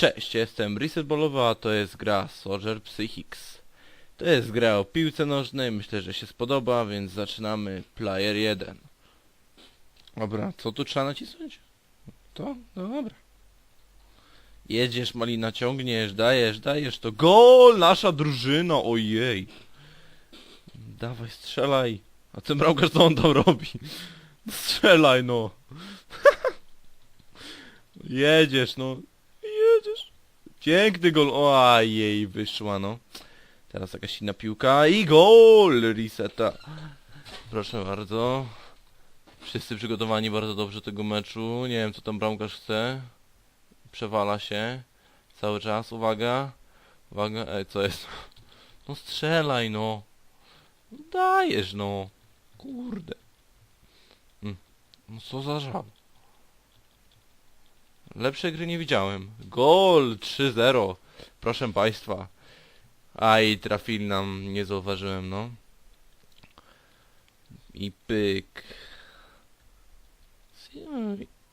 Cześć, jestem Resetballowy, a to jest gra Soldier Psychics. To jest gra o piłce nożnej, myślę, że się spodoba, więc zaczynamy player 1. Dobra, co tu trzeba nacisnąć? To? No dobra. Jedziesz, Malina, ciągniesz, dajesz, dajesz, to gol! Nasza drużyna, ojej! Dawaj, strzelaj! A ten bramkarz co on tam robi? Strzelaj, no! Jedziesz, no. Piękny gol. Ojej, wyszła, no. Teraz jakaś inna piłka i gol! Reseta. Proszę bardzo. Wszyscy przygotowani bardzo dobrze do tego meczu. Nie wiem, co tam bramkarz chce. Przewala się. Cały czas. Uwaga. Uwaga. Ej, co jest? No strzelaj, no. Dajesz, no. Kurde. Mm. No co za żal. Lepszej gry nie widziałem. Gol 3-0. Proszę państwa. Aj, trafili nam, nie zauważyłem, no. I pyk.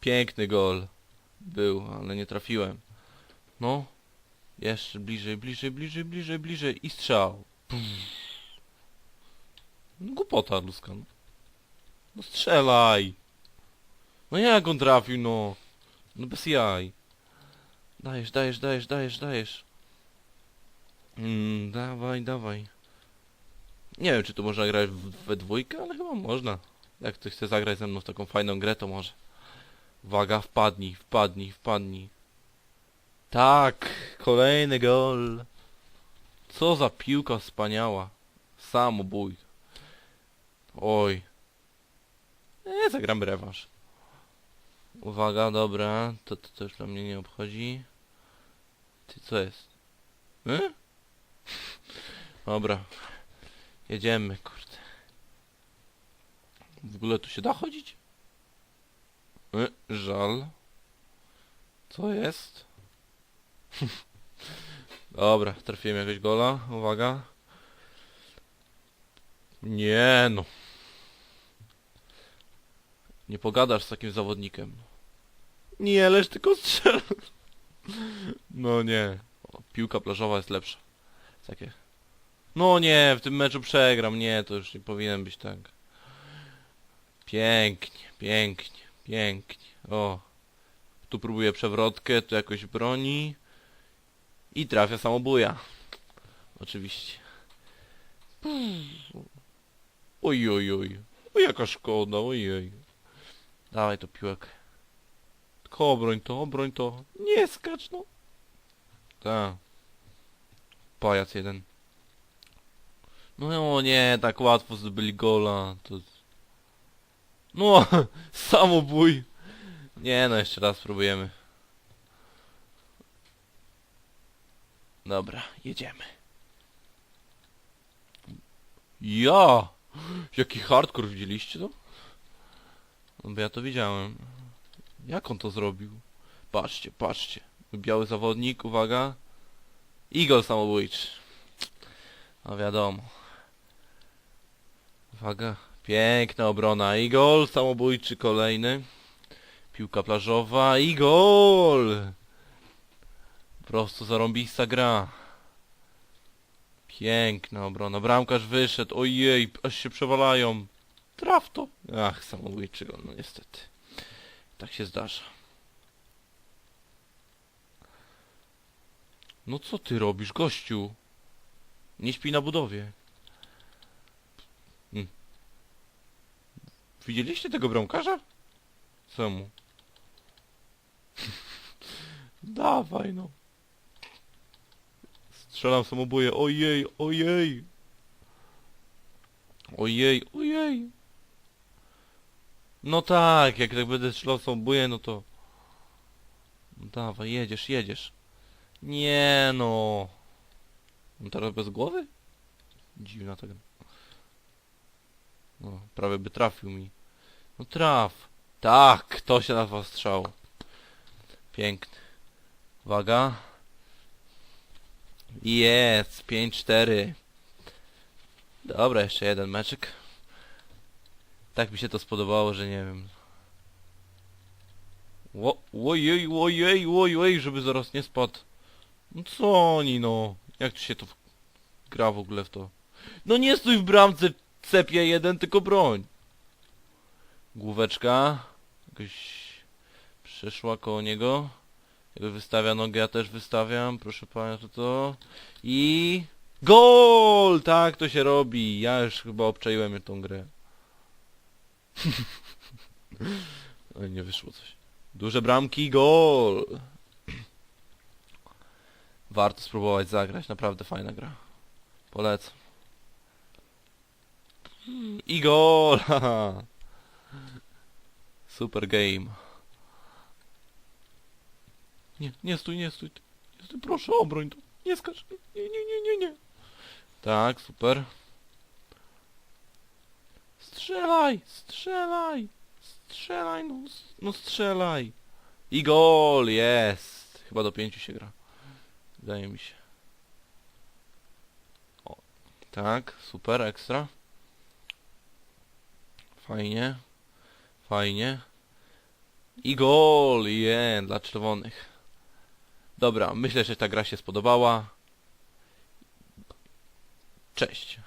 Piękny gol. Był, ale nie trafiłem. No. Jeszcze bliżej, bliżej, bliżej, bliżej, bliżej. I strzał. No, Głupota ludzka. no. No strzelaj. No jak on trafił, no. No bez jaj. Dajesz, dajesz, dajesz, dajesz, dajesz. Mm, dawaj, dawaj. Nie wiem, czy tu można grać we dwójkę, ale chyba można. Jak ktoś chce zagrać ze mną w taką fajną grę, to może. Uwaga, wpadnij, wpadnij, wpadnij. Tak, kolejny gol. Co za piłka wspaniała. Samobój. Oj. Nie, zagramy rewanż. Uwaga, dobra, to, to, to już dla mnie nie obchodzi. Ty, co jest? Y? Dobra. Jedziemy, kurde. W ogóle tu się da chodzić? Y? Żal. Co jest? Dobra, trafiłem jakiegoś gola. Uwaga. Nie no. Nie pogadasz z takim zawodnikiem. Nie, leż tylko strzel. No nie. O, piłka plażowa jest lepsza. Takie. No nie, w tym meczu przegram. Nie, to już nie powinien być tak. Pięknie, pięknie, pięknie. O. Tu próbuje przewrotkę, tu jakoś broni. I trafia samobuja. Oczywiście. Oj, oj, oj. O, jaka szkoda, ojej. Dawaj to piłek. Tylko obroń to, obroń to. Nie skacz no. Tak. Pajac jeden. No nie, tak łatwo zdobyli gola. To... No, samobój. Nie no, jeszcze raz spróbujemy. Dobra, jedziemy. Ja! Jaki hardcore widzieliście to? No bo ja to widziałem. Jak on to zrobił? Patrzcie, patrzcie. Biały zawodnik, uwaga. Igor samobójczy. No wiadomo. Uwaga. Piękna obrona. I gol samobójczy kolejny. Piłka plażowa. I gol! Prosto zarąbista gra. Piękna obrona. Bramkarz wyszedł. Ojej, aż się przewalają. Traf to. Ach, samobójczy gol, no niestety. Tak się zdarza. No co ty robisz, gościu? Nie śpi na budowie. Hmm. Widzieliście tego bramkarza? Co mu? Dawaj no. Strzelam samobuję. Ojej, ojej. Ojej, ojej. No tak, jak tak będę strzelał samobuję, no to... Dawaj, jedziesz, jedziesz. Nie no. On teraz bez głowy? Dziwna ta. No, prawie by trafił mi. No traf. Tak, to się nazywa strzał. Piękny. Uwaga. Jest, 5-4. Dobra, jeszcze jeden meczek. Tak mi się to spodobało, że nie wiem. Ło- Ojej, ojej, ojej, żeby zaraz nie spadł. No co oni no? Jak tu się to gra w ogóle w to? No nie stój w bramce cepie jeden, tylko broń. Główeczka. Jakoś przeszła koło niego. Jakby wystawia nogę, ja też wystawiam. Proszę pana, to to. I... Gol! Tak to się robi. Ja już chyba obczaiłem tą grę. Oj, nie wyszło coś. Duże bramki, gol! Warto spróbować zagrać, naprawdę fajna gra. Polecam. I gol! Super game. Nie, nie stój, nie stój. Nie stój, proszę, obroń to. Nie skacz. Nie, nie, nie, nie, nie. Tak, super. Strzelaj, strzelaj. Strzelaj, no, no strzelaj. I gol, jest. Chyba do pięciu się gra. Wydaje mi się. O, tak, super, ekstra. Fajnie. Fajnie. I gol, je, dla czerwonych. Dobra, myślę, że ta gra się spodobała. Cześć.